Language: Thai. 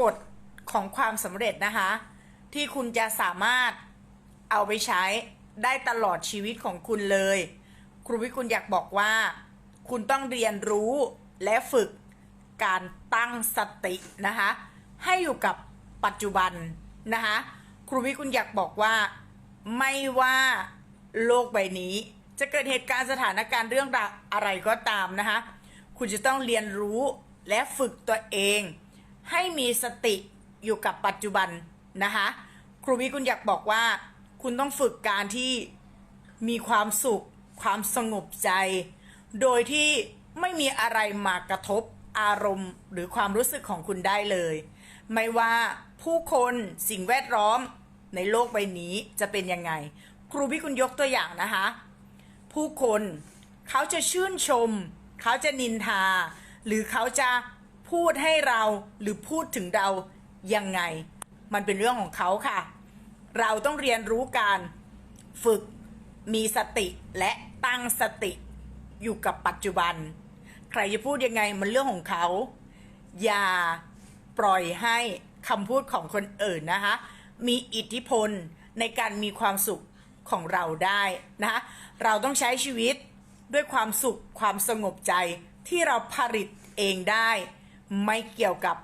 กฎของความสำเร็จนะคะ ที่คุณจะสามารถเอาไปใช้ได้ตลอดชีวิตของคุณเลย ครูวิคุณอยากบอกว่า คุณต้องเรียนรู้และฝึกการตั้งสตินะคะ ให้อยู่กับปัจจุบันนะคะ ครูวิคุณอยากบอกว่า ไม่ว่าโลกใบนี้ จะเกิดเหตุการณ์สถานการณ์เรื่องราวอะไรก็ตามนะคะ คุณจะต้องเรียนรู้และฝึกตัวเอง ให้มีสติอยู่กับปัจจุบันนะคะ ครูวิคุณอยากบอกว่า คุณต้องฝึกการที่มีความสุข ความสงบใจ โดยที่ไม่มีอะไรมากระทบอารมณ์ หรือความรู้สึกของคุณได้เลย ไม่ว่าผู้คนสิ่งแวดล้อมในโลกใบนี้จะเป็นยังไง ครูพี่คุณยกตัวอย่างนะคะ ผู้คนเขาจะชื่นชม เขาจะนินทา หรือเขาจะ พูดให้เราหรือพูดถึงเรายังไง มันเป็นเรื่องของเขาค่ะ เราต้องเรียนรู้การฝึกมีสติและตั้งสติอยู่กับปัจจุบัน ใครจะพูดยังไงมันเรื่องของเขา อย่าปล่อยให้คำพูดของคนอื่นนะคะ มีอิทธิพลในการมีความสุขของเราได้นะคะเราต้องใช้ชีวิตด้วยความสุขความสงบใจที่เราผลิตเองได้ ไม่เกี่ยวกับ